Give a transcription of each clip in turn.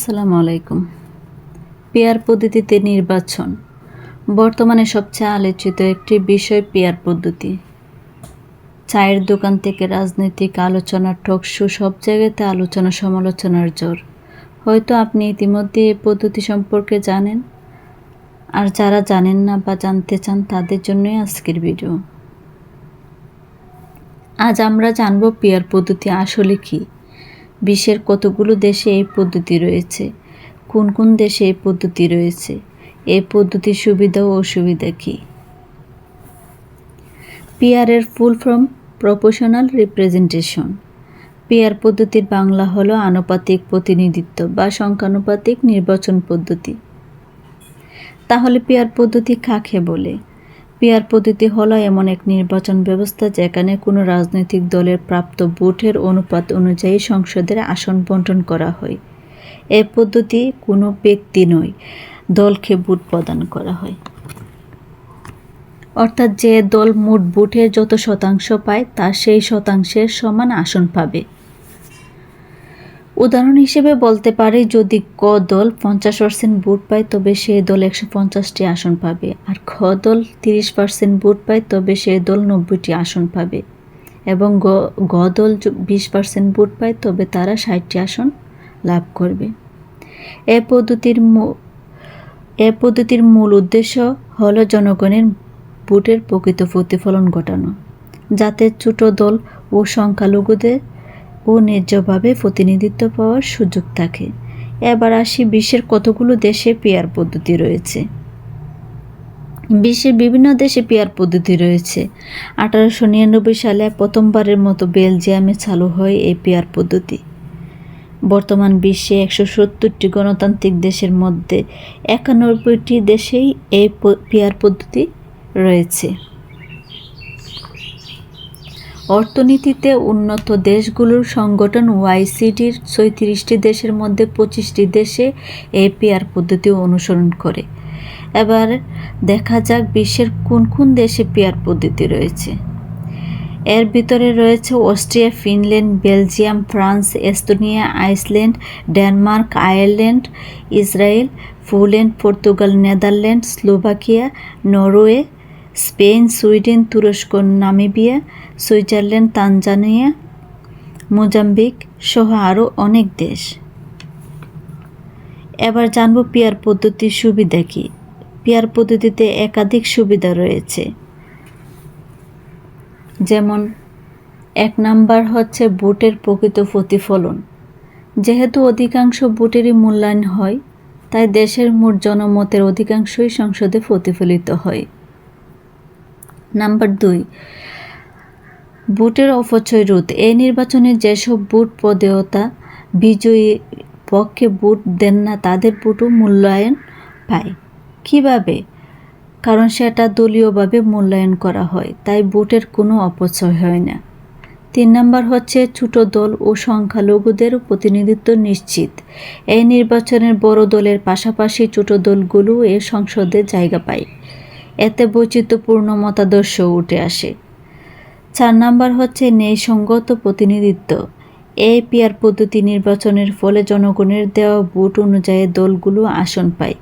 আসসালামু আলাইকুম। পেয়ার পদ্ধতিতে নির্বাচন। বর্তমানে সবচেয়ে আলোচিত একটি বিষয় পেয়ার পদ্ধতি। চায়ের দোকান থেকে রাজনৈতিক আলোচনা, টক শো, সব জায়গাতে আলোচনা, সমালোচনার জোর। হয়তো আপনি ইতিমধ্যে এই পদ্ধতি সম্পর্কে জানেন। আর যারা জানেন না বা জানতে চান, তাদের জন্যই আজকের ভিডিও। আজ আমরা জানব পেয়ার পদ্ধতি আসলে কী। বিশ্বের কতগুলো দেশে এই পদ্ধতি রয়েছে? কোন কোন দেশে এই পদ্ধতি রয়েছে? এই পদ্ধতির সুবিধা ও অসুবিধা কী? পিয়ারের full form proportional representation. Peer পদ্ধতির বাংলা হলো আনুপাতিক প্রতিনিধিত্ব বা সংখ্যানুপাতিক নির্বাচন পদ্ধতি। তাহলে পিয়ার পদ্ধতি কাকে বলে? পিয়ার পদ্ধতি হলো এমন এক নির্বাচন ব্যবস্থা যেখানে কোনো রাজনৈতিক দলের প্রাপ্ত ভোটের অনুপাত অনুযায়ী সংসদের আসন বন্টন করা হয়। এ পদ্ধতি কোনো ব্যক্তি নয়, দলকে ভোট প্রদান করা হয়। অর্থাৎ যে দল মোট ভোটের যত শতাংশ পায় তা সেই শতাংশের সমান আসন পাবে। উদাহরণ হিসেবে বলতে পারি, যদি ক দল পঞ্চাশ পার্সেন্ট ভোট পায়, তবে সে দল একশো পঞ্চাশটি আসন পাবে। আর খ দল তিরিশ পার্সেন্ট ভোট পায়, তবে সে দল নব্বইটি আসন পাবে। এবং গ গ দল বিশ পার্সেন্ট ভোট পায়, তবে তারা ষাটটি আসন লাভ করবে। এ পদ্ধতির এ পদ্ধতির মূল উদ্দেশ্য হল জনগণের ভোটের প্রকৃত প্রতিফলন ঘটানো। যাতে ছোট দল ও সংখ্যালঘুদের ও ন্যায্যভাবে প্রতিনিধিত্ব পাওয়ার সুযোগ থাকে এবার আসি বিশ্বের কতগুলো দেশে পেয়ার পদ্ধতি রয়েছে। বিশ্বের বিভিন্ন দেশে পেয়ার পদ্ধতি রয়েছে। আঠারোশো নিরানব্বই সালে প্রথমবারের মতো বেলজিয়ামে চালু হয় এই পেয়ার পদ্ধতি। বর্তমান বিশ্বে একশো সত্তরটি গণতান্ত্রিক দেশের মধ্যে একানব্বইটি দেশেই এই পেয়ার পদ্ধতি রয়েছে। অর্থনীতিতে উন্নত দেশগুলোর সংগঠন ওয়াইসিডির ছয়ত্রিশটি দেশের মধ্যে পঁচিশটি দেশে এপিআর পদ্ধতি অনুসরণ করে। এবার দেখা যাক বিশ্বের কোন কোন দেশে পেয়ার পদ্ধতি রয়েছে। এর ভিতরে রয়েছে Austria, Finland, Belgium, France, Estonia, Iceland, Denmark, Ireland, Israel, Poland, Portugal Netherland Slovakia, Norway, Spain, Sweden, তুরস্ক, নামিবিয়া সুইজারল্যান্ড, তানজানিয়া, মোজাম্বিক সহ আরও অনেক দেশ। এবার জানব পিয়ার পদ্ধতির সুবিধা কী। পিয়ার পদ্ধতিতে একাধিক সুবিধা রয়েছে। যেমন, এক নাম্বার হচ্ছে বুটের প্রকৃত প্রতিফলন। যেহেতু অধিকাংশ বুটেরই মূল্যায়ন হয়, তাই দেশের মোট জনমতের অধিকাংশই সংসদে প্রতিফলিত হয়। নাম্বার দুই বুটের অপচয় রোধ। এই নির্বাচনে যেসব বুট পদেয়তা বিজয়ী পক্ষে বুট দেন না, তাদের বুটও মূল্যায়ন পায়। কীভাবে? কারণ সেটা দলীয়ভাবে মূল্যায়ন করা হয়, তাই বুটের কোনো অপচয় হয় না। তিন নম্বর হচ্ছে ছোট দল ও সংখ্যালঘুদের প্রতিনিধিত্ব নিশ্চিত। এই নির্বাচনের বড় দলের পাশাপাশি ছোট দলগুলো এ সংসদে জায়গা পায়। এতে বৈচিত্র্যপূর্ণ মতাদর্শ উঠে আসে। চার নাম্বার হচ্ছে ন্যায়সঙ্গত প্রতিনিধিত্ব। এই পিয়ার পদ্ধতি নির্বাচনের ফলে জনগণের দেওয়া ভোট অনুযায়ী দলগুলো আসন পায়,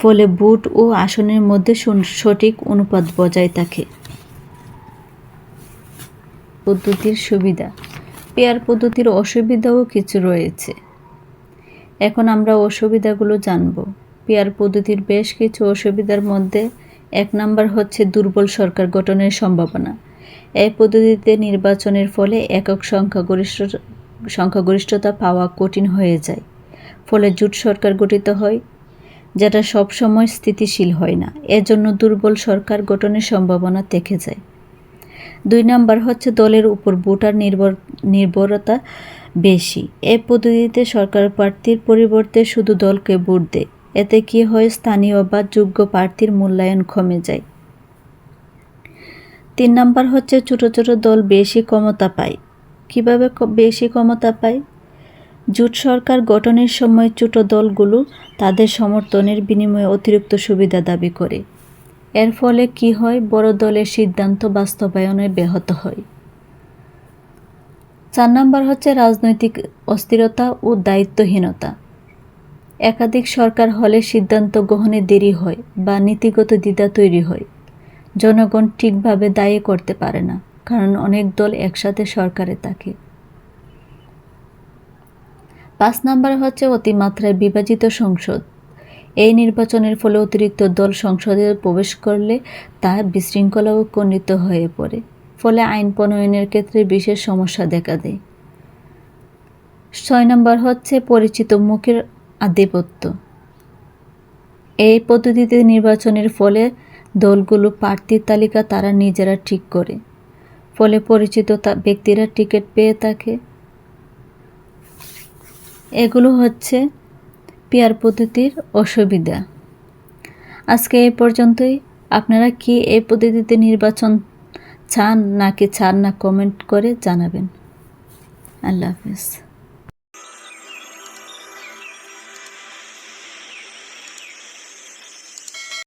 ফলে ভোট ও আসনের মধ্যে সঠিক অনুপাত বজায় থাকে। পদ্ধতির সুবিধা। পেয়ার পদ্ধতির অসুবিধাও কিছু রয়েছে। এখন আমরা অসুবিধাগুলো জানব। পেয়ার পদ্ধতির বেশ কিছু অসুবিধার মধ্যে এক নাম্বার হচ্ছে দুর্বল সরকার গঠনের সম্ভাবনা। এই পদ্ধতিতে নির্বাচনের ফলে একক সংখ্যাগরিষ্ঠ সংখ্যাগরিষ্ঠতা পাওয়া কঠিন হয়ে যায়। ফলে জোট সরকার গঠিত হয়, যেটা সবসময় স্থিতিশীল হয় না। এজন্য দুর্বল সরকার গঠনের সম্ভাবনা থেকে যায়। দুই নাম্বার হচ্ছে দলের উপর ভোটার নির্ভর, নির্ভরতা বেশি। এ পদ্ধতিতে সরকার প্রার্থীর পরিবর্তে শুধু দলকে ভোট দেয়। এতে কি হয়, স্থানীয় বা যোগ্য প্রার্থীর মূল্যায়ন কমে যায়। তিন নাম্বার হচ্ছে ছোট ছোট দল বেশি ক্ষমতা পায়। কীভাবে বেশি ক্ষমতা পায়? জোট সরকার গঠনের সময় ছোট দলগুলো তাদের সমর্থনের বিনিময়ে অতিরিক্ত সুবিধা দাবি করে। এর ফলে কি হয়? বড় দলের সিদ্ধান্ত বাস্তবায়নে ব্যাহত হয়। চার নাম্বার হচ্ছে রাজনৈতিক অস্থিরতা ও দায়িত্বহীনতা। একাধিক সরকার হলে সিদ্ধান্ত গ্রহণে দেরি হয় বা নীতিগত দ্বিধা তৈরি হয়। জনগণ ঠিকভাবে দায়ী করতে পারে না, কারণ অনেক দল একসাথে সরকারে থাকে। পাঁচ নম্বর হচ্ছে অতিমাত্রায় বিভাজিত সংসদ। এই নির্বাচনের ফলে অতিরিক্ত দল সংসদে প্রবেশ করলে তা বিশৃঙ্খলা ও খণ্ডিত হয়ে পড়ে, ফলে আইন প্রণয়নের ক্ষেত্রে বিশেষ সমস্যা দেখা দেয়। ছয় নম্বর হচ্ছে পরিচিত মুখের আধিপত্য। এই পদ্ধতিতে নির্বাচনের ফলে দলগুলো প্রার্থীর তালিকা তারা নিজেরা ঠিক করে। ফলে পরিচিত ব্যক্তিরা টিকিট পেয়ে থাকে। এগুলো হচ্ছে পেয়ার পদ্ধতির অসুবিধা। আজকে এই পর্যন্তই। আপনারা কি এই পদ্ধতিতে নির্বাচন চান নাকি চান না কমেন্ট করে জানাবেন। আল্লাহ হাফিজ।